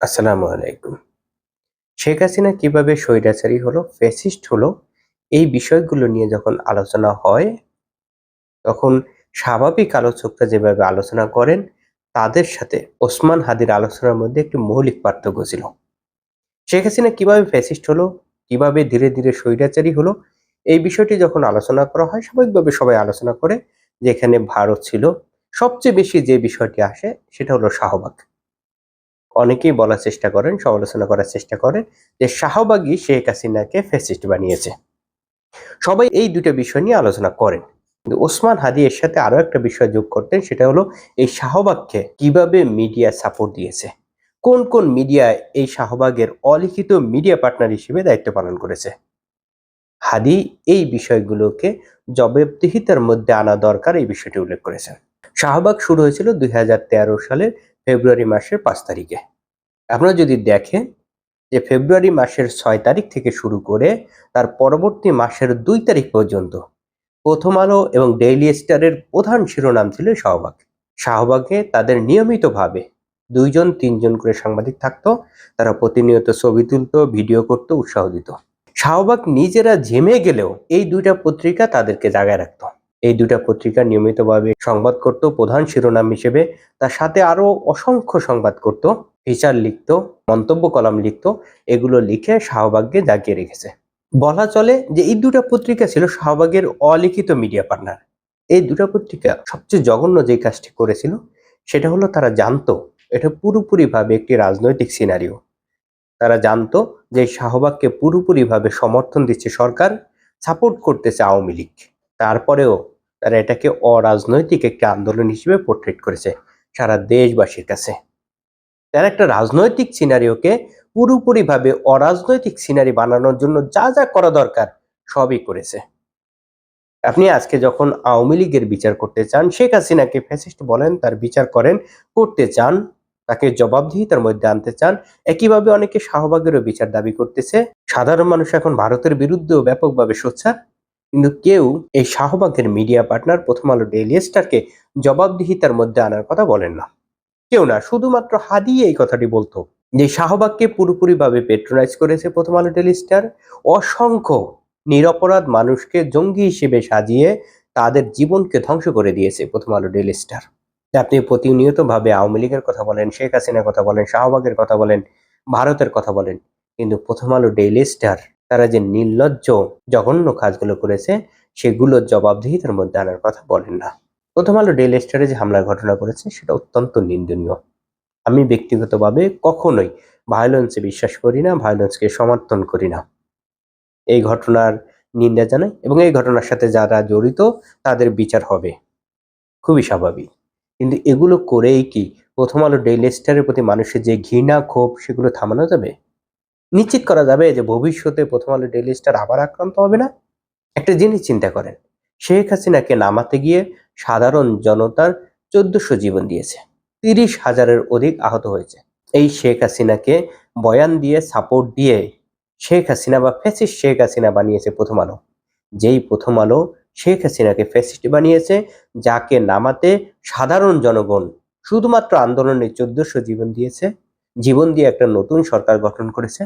আসসালামু আলাইকুম। শেখ হাসিনা কীভাবে স্বৈরাচারী হলো, ফ্যাসিস্ট হলো, এই বিষয়গুলো নিয়ে যখন আলোচনা হয়, তখন স্বাভাবিক আলোচকরা যেভাবে আলোচনা করেন, তাদের সাথে ওসমান হাদির আলোচনার মধ্যে একটি মৌলিক পার্থক্য ছিল। শেখ হাসিনা কীভাবে ফ্যাসিস্ট হলো, কীভাবে ধীরে ধীরে স্বৈরাচারী হলো, এই বিষয়টি যখন আলোচনা করা হয়, স্বাভাবিকভাবে সবাই আলোচনা করে যে এখানে ভারত ছিল সবচেয়ে বেশি যে বিষয়টি আসে, সেটা হলো শাহবাগ। অনেকেই বলার চেষ্টা করেন, সমালোচনা করার চেষ্টা করেন যে শাহবাগই শেখ হাসিনাকে ফ্যাসিস্ট বানিয়েছে। সবাই এই দুটো বিষয় নিয়ে আলোচনা করেন। কিন্তু ওসমান হাদি এর সাথে আরও একটা বিষয় যোগ করতেন, সেটা হলো এই শাহবাগকে কীভাবে মিডিয়া সাপোর্ট দিয়েছে। কোন কোন মিডিয়া এই শাহবাগের অলিখিত মিডিয়া পার্টনার হিসেবে দায়িত্ব পালন করেছে? হাদি এই বিষয়গুলোকে জবাবদিহিতার মধ্যে আনা দরকার, এই বিষয়টি উল্লেখ করেছেন। শাহবাগ শুরু হয়েছিল দু হাজার তেরো সালের ফেব্রুয়ারি মাসের পাঁচ তারিখে। আপনারা যদি দেখেন যে ফেব্রুয়ারি মাসের ছয় তারিখ থেকে শুরু করে তার পরবর্তী মাসের দুই তারিখ পর্যন্ত প্রথম আলো এবং ডেইলি স্টারের প্রধান শিরোনাম ছিল শাহবাগ। শাহবাগে তাদের নিয়মিতভাবে দুইজন, তিনজন করে সাংবাদিক থাকতো, তারা প্রতিনিয়ত ছবি তুলতো, ভিডিও করতো, উৎসাহ দিত। শাহবাগ নিজেরা ঝেমে গেলেও এই দুইটা পত্রিকা তাদেরকে জাগায় রাখতো। এই দুটা পত্রিকা নিয়মিতভাবে সংবাদ করত, প্রধান শিরোনাম হিসেবে। তার সাথে আরও অসংখ্য সংবাদ করত। ফিচার লিখত, মন্তব্য কলাম লিখত, এগুলো লিখে শাহবাগকে জাগিয়ে রেখেছে। বলা চলে যে এই দুটা পত্রিকা ছিল শাহবাগের অলিখিত মিডিয়া পার্টনার। এই দুটা পত্রিকা সবচেয়ে জঘন্য যে কাজটি করেছিল, সেটা হলো তারা জানতো এটা পুরোপুরিভাবে একটি রাজনৈতিক সিনারিও। তারা জানতো যে শাহবাগকে পুরোপুরিভাবে সমর্থন দিচ্ছে সরকার, সাপোর্ট করতেছে আওয়ামী লীগ। তারপরেও তারা এটাকে অরাজনৈতিক একটি আন্দোলন হিসেবে পোর্ট্রেট করেছে সারা দেশবাসীর কাছে। তারা একটা রাজনৈতিক সিনারিওকে পুরোপুরিভাবে অরাজনৈতিক সিনারি বানানোর জন্য যা যা করা দরকার সবই করেছে। আপনি আজকে যখন আওয়ামী লীগের বিচার করতে চান, শেখ হাসিনাকে ফ্যাসিস্ট বলেন, তার বিচার করেন, করতে চান, তাকে জবাবদিহিতার মধ্যে আনতে চান, একইভাবে অনেকে শাহবাগেরও বিচার দাবি করতেছে। সাধারণ মানুষ এখন ভারতের বিরুদ্ধেও ব্যাপকভাবে সোচ্চার। কিন্তু কেউ এই শাহবাগের মিডিয়া পার্টনার প্রথম আলো ডেইলি স্টারকে জবাবদিহিতার মধ্যে আনার কথা বলেন না। কেউ না, শুধুমাত্র হাদি এই কথাটি বলতো যে শাহবাগকে পুরোপুরিভাবে পেট্রোনাইজ করেছে প্রথম আলো ডেইলি স্টার অসংখ্য নিরপরাধ মানুষকে জঙ্গি হিসেবে সাজিয়ে তাদের জীবনকে ধ্বংস করে দিয়েছে প্রথম আলো ডেইলি স্টার আপনি প্রতিনিয়তভাবে আওয়ামী লীগের কথা বলেন, শেখ হাসিনার কথা বলেন, শাহবাগের কথা বলেন, ভারতের কথা বলেন, কিন্তু প্রথম আলো ডেইলি স্টার তারা যে নির্লজ্জ জঘন্য কাজগুলো করেছে সেগুলোর জবাবদিহিতার মধ্যে আনার কথা বলেন না। প্রথম আলো ডেল স্টারে যে হামলার ঘটনা করেছে সেটা অত্যন্ত নিন্দনীয়। আমি ব্যক্তিগতভাবে কখনোই ভায়োলেন্সে বিশ্বাস করি না ভায়োলেন্সকে সমর্থন করি না। এই ঘটনার নিন্দা জানাই এবং এই ঘটনার সাথে যারা জড়িত, তাদের বিচার হবে। খুবই স্বাভাবিক। কিন্তু এগুলো করেই কি প্রথম আলো ডেইলি স্টারের প্রতি মানুষের যে ঘৃণা, ক্ষোভ, সেগুলো থামানো যাবে? নিশ্চিত করা যাবে যে ভবিষ্যতে প্রথম আলো ডেইলি স্টার আবার আক্রান্ত হবে না? একটা জিনিস চিন্তা করেন, শেখ হাসিনাকে নামাতে গিয়ে সাধারণ জনতার চোদ্দশো জীবন দিয়েছে, তিরিশ হাজারের অধিক আহত হয়েছে। এই শেখ হাসিনাকে বয়ান দিয়ে, সাপোর্ট দিয়ে শেখ হাসিনা বা ফ্যাসিস্ট শেখ হাসিনা বানিয়েছে প্রথম আলো। যেই প্রথম আলো শেখ হাসিনাকে ফ্যাসিস্ট বানিয়েছে, যাকে নামাতে সাধারণ জনগণ শুধুমাত্র আন্দোলনে চোদ্দশো জীবন দিয়েছে জীবন দিয়ে একটা নতুন সরকার গঠন করেছে।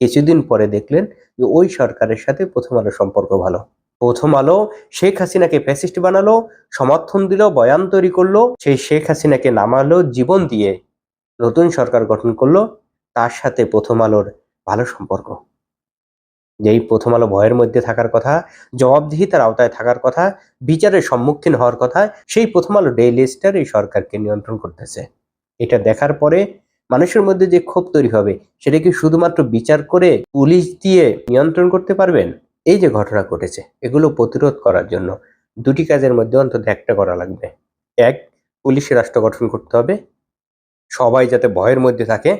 কিছুদিন পরে দেখলেন যে ওই সরকারের সাথে প্রথম আলো সম্পর্ক ভালো। প্রথম আলো শেখ হাসিনাকে ফ্যাসিস্ট বানালো, সমর্থন দিল, বয়ান তৈরি করল, সেই শেখ হাসিনাকে নামালো, জীবন দিয়ে নতুন সরকার গঠন করল, তার সাথে প্রথম আলোর ভালো সম্পর্ক। যেই প্রথম আলো ভয়ের মধ্যে থাকার কথা, জবাবদিহিতার আওতায় থাকার কথা, বিচারের সম্মুখীন হওয়ার কথা, সেই প্রথম আলো ডেইলি স্টার এই সরকারকে নিয়ন্ত্রণ করতেছে। এটা দেখার পরে মানুষের মধ্যে যে ক্ষোভ তৈরি হবে, সেটা কি শুধুমাত্র বিচার করে পুলিশ দিয়ে নিয়ন্ত্রণ করতে পারবেন? এই যে ঘটনা ঘটেছে, এগুলো প্রতিরোধ করার জন্য দুটি কাজের মধ্যে অন্তত একটা করা লাগবে। এক, পুলিশে রাষ্ট্র গঠন করতে হবে। সবাই যাতে ভয়ের মধ্যে থাকে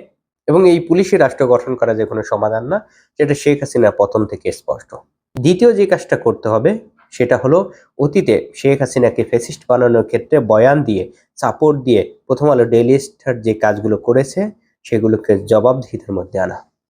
এবং এই পুলিশি রাষ্ট্র গঠন করা যে কোনো সমাধান না, সেটা শেখ হাসিনার পতন থেকে স্পষ্ট। দ্বিতীয় যে কাজটা করতে হবে সেটা হলো অতীতে শেখ হাসিনাকে ফেসিস্ট বানানোর ক্ষেত্রে বয়ান দিয়ে, সাপোর্ট দিয়ে প্রথম আলো ডেইলি স্টার যে কাজগুলো করেছে, সেগুলোকে জবাবদিহিতার মধ্যে আনা।